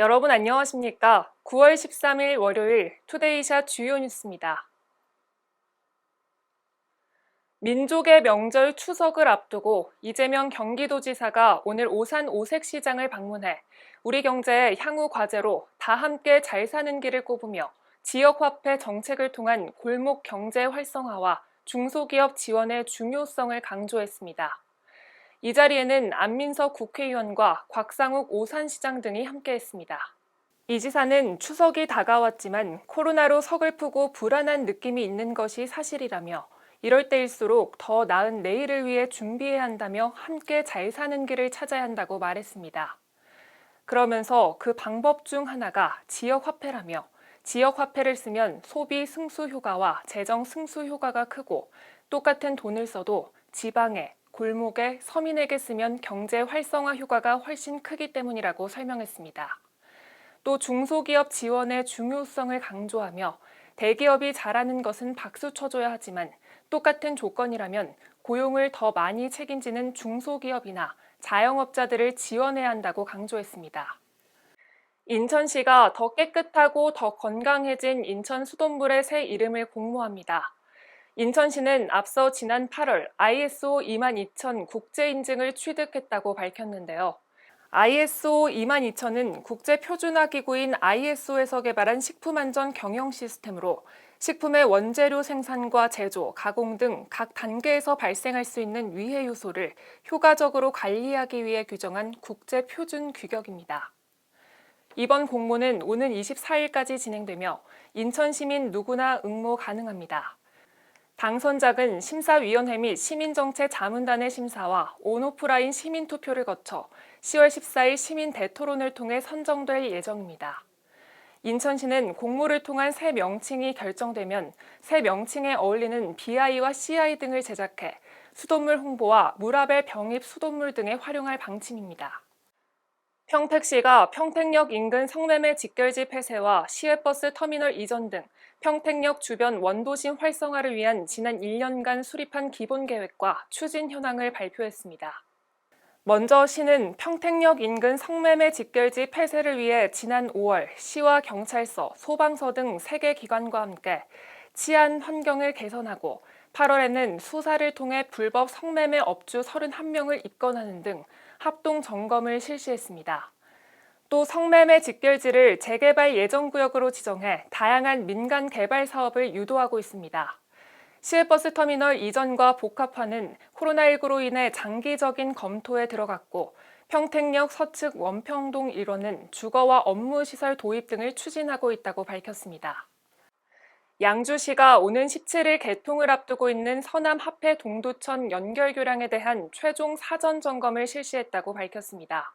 여러분 안녕하십니까? 9월 13일 월요일 투데이샷 주요 뉴스입니다. 민족의 명절 추석을 앞두고 이재명 경기도지사가 오늘 오산 오색시장을 방문해 우리 경제의 향후 과제로 다 함께 잘 사는 길을 꼽으며 지역화폐 정책을 통한 골목 경제 활성화와 중소기업 지원의 중요성을 강조했습니다. 이 자리에는 안민석 국회의원과 곽상욱 오산시장 등이 함께했습니다. 이 지사는 추석이 다가왔지만 코로나로 서글프고 불안한 느낌이 있는 것이 사실이라며 이럴 때일수록 더 나은 내일을 위해 준비해야 한다며 함께 잘 사는 길을 찾아야 한다고 말했습니다. 그러면서 그 방법 중 하나가 지역화폐라며 지역화폐를 쓰면 소비 승수 효과와 재정 승수 효과가 크고 똑같은 돈을 써도 지방에 골목에 서민에게 쓰면 경제 활성화 효과가 훨씬 크기 때문이라고 설명했습니다. 또 중소기업 지원의 중요성을 강조하며 대기업이 잘하는 것은 박수 쳐줘야 하지만 똑같은 조건이라면 고용을 더 많이 책임지는 중소기업이나 자영업자들을 지원해야 한다고 강조했습니다. 인천시가 더 깨끗하고 더 건강해진 인천 수돗물의 새 이름을 공모합니다. 인천시는 앞서 지난 8월 ISO 22000 국제 인증을 취득했다고 밝혔는데요. ISO 22000은 국제 표준화 기구인 ISO에서 개발한 식품 안전 경영 시스템으로 식품의 원재료 생산과 제조, 가공 등 각 단계에서 발생할 수 있는 위해 요소를 효과적으로 관리하기 위해 규정한 국제 표준 규격입니다. 이번 공모는 오는 24일까지 진행되며 인천 시민 누구나 응모 가능합니다. 당선작은 심사위원회 및 시민정책 자문단의 심사와 온오프라인 시민투표를 거쳐 10월 14일 시민 대토론을 통해 선정될 예정입니다. 인천시는 공모를 통한 새 명칭이 결정되면 새 명칭에 어울리는 BI와 CI 등을 제작해 수돗물 홍보와 물압의 병입 수돗물 등에 활용할 방침입니다. 평택시가 평택역 인근 성매매 직결지 폐쇄와 시외버스 터미널 이전 등 평택역 주변 원도심 활성화를 위한 지난 1년간 수립한 기본 계획과 추진 현황을 발표했습니다. 먼저 시는 평택역 인근 성매매 직결지 폐쇄를 위해 지난 5월 시와 경찰서, 소방서 등 3개 기관과 함께 치안 환경을 개선하고 8월에는 수사를 통해 불법 성매매 업주 31명을 입건하는 등 합동 점검을 실시했습니다. 또 성매매 직결지를 재개발 예정 구역으로 지정해 다양한 민간 개발 사업을 유도하고 있습니다. 시외버스 터미널 이전과 복합화는 코로나19로 인해 장기적인 검토에 들어갔고 평택역 서측 원평동 일원은 주거와 업무시설 도입 등을 추진하고 있다고 밝혔습니다. 양주시가 오는 17일 개통을 앞두고 있는 서남 합해 동두천 연결교량에 대한 최종 사전 점검을 실시했다고 밝혔습니다.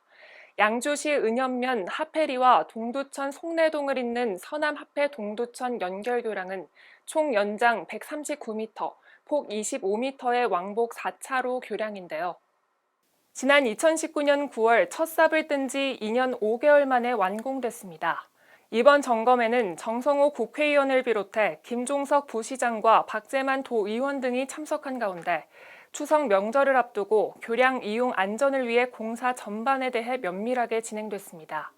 양주시 은현면 하페리와 동두천 송내동을 잇는 서남 하페 동두천 연결교량은 총 연장 139m, 폭 25m의 왕복 4차로 교량인데요. 지난 2019년 9월 첫 삽을 뜬 지 2년 5개월 만에 완공됐습니다. 이번 점검에는 정성호 국회의원을 비롯해 김종석 부시장과 박재만 도의원 등이 참석한 가운데 추석 명절을 앞두고 교량 이용 안전을 위해 공사 전반에 대해 면밀하게 진행됐습니다.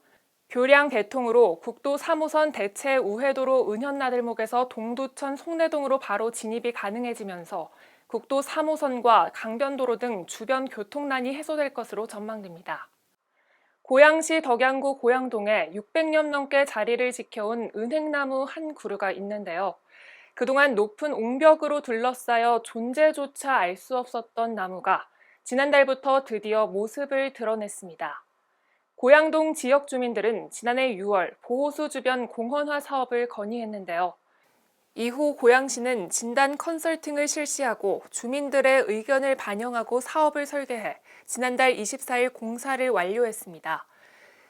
교량 개통으로 국도 3호선 대체 우회도로 은현나들목에서 동두천 송내동으로 바로 진입이 가능해지면서 국도 3호선과 강변도로 등 주변 교통난이 해소될 것으로 전망됩니다. 고양시 덕양구 고양동에 600년 넘게 자리를 지켜온 은행나무 한 그루가 있는데요. 그동안 높은 옹벽으로 둘러싸여 존재조차 알 수 없었던 나무가 지난달부터 드디어 모습을 드러냈습니다. 고양동 지역 주민들은 지난해 6월 보호수 주변 공헌화 사업을 건의했는데요. 이후 고양시는 진단 컨설팅을 실시하고 주민들의 의견을 반영하고 사업을 설계해 지난달 24일 공사를 완료했습니다.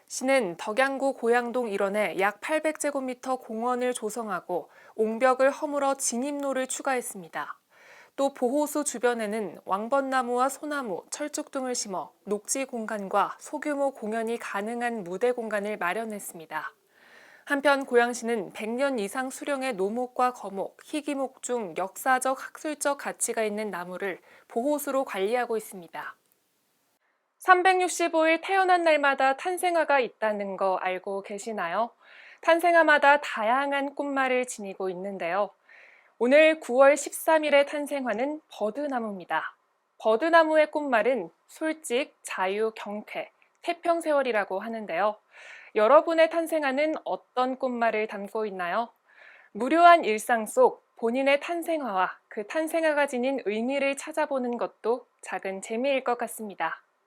시는 덕양구 고양동 일원에 약 800제곱미터 공원을 조성하고 옹벽을 허물어 진입로를 추가했습니다. 또 보호수 주변에는 왕벚나무와 소나무, 철쭉 등을 심어 녹지 공간과 소규모 공연이 가능한 무대 공간을 마련했습니다. 한편 고양시는 100년 이상 수령의 노목과 거목, 희귀목 중 역사적 학술적 가치가 있는 나무를 보호수로 관리하고 있습니다. 365일 태어난 날마다 탄생화가 있다는 거 알고 계시나요? 탄생화마다 다양한 꽃말을 지니고 있는데요. 오늘 9월 13일의 탄생화는 버드나무입니다. 버드나무의 꽃말은 솔직, 자유, 경쾌, 태평세월이라고 하는데요. 여러분의 탄생화는 어떤 꽃말을 담고 있나요? 무료한 일상 속 본인의 탄생화와 그 탄생화가 지닌 의미를 찾아보는 것도 작은 재미일 것 같습니다.